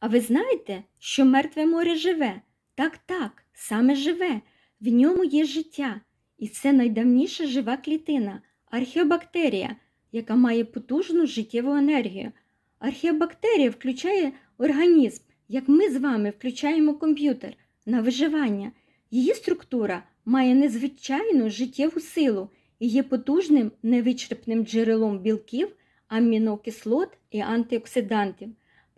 А ви знаєте, що мертве море живе? Так, так, саме живе. В ньому є життя. І це найдавніша жива клітина археобактерія, яка має потужну життєву енергію. Археобактерія включає організм, як ми з вами включаємо комп'ютер на виживання. Її структура має незвичайну життєву силу і є потужним невичерпним джерелом білків, амінокислот і антиоксидантів.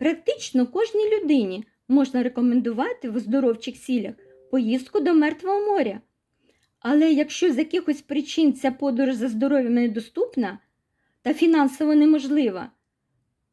Практично кожній людині можна рекомендувати в оздоровчих цілях поїздку до Мертвого моря. Але якщо з якихось причин ця подорож за здоров'ям недоступна та фінансово неможлива,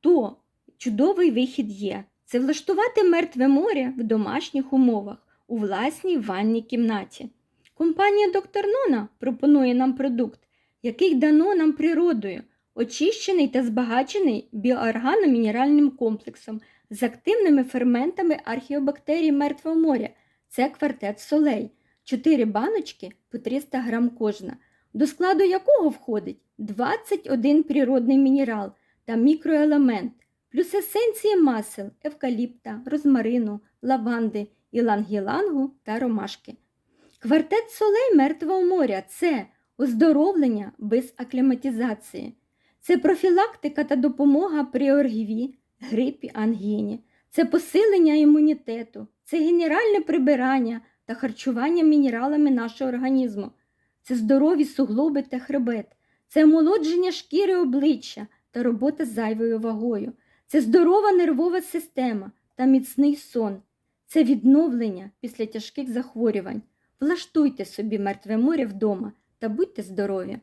то чудовий вихід є це влаштувати мертве море в домашніх умовах у власній ванній кімнаті. Компанія Доктор Нона пропонує нам продукт, який дано нам природою, очищений та збагачений біооргано-мінеральним комплексом з активними ферментами археобактерій мертвого моря. Це квартет солей, 4 баночки по 300 грам кожна, до складу якого входить 21 природний мінерал та мікроелемент, плюс есенції масел, евкаліпта, розмарину, лаванди, ілангілангу та ромашки. Квартет солей Мертвого моря це оздоровлення без акліматизації, це профілактика та допомога при оргіві, грипі, ангіні, це посилення імунітету, це генеральне прибирання та харчування мінералами нашого організму, це здорові суглоби та хребет, це омолодження шкіри обличчя та робота з зайвою вагою, це здорова нервова система та міцний сон, це відновлення після тяжких захворювань. Влаштуйте собі мертве море вдома та будьте здорові!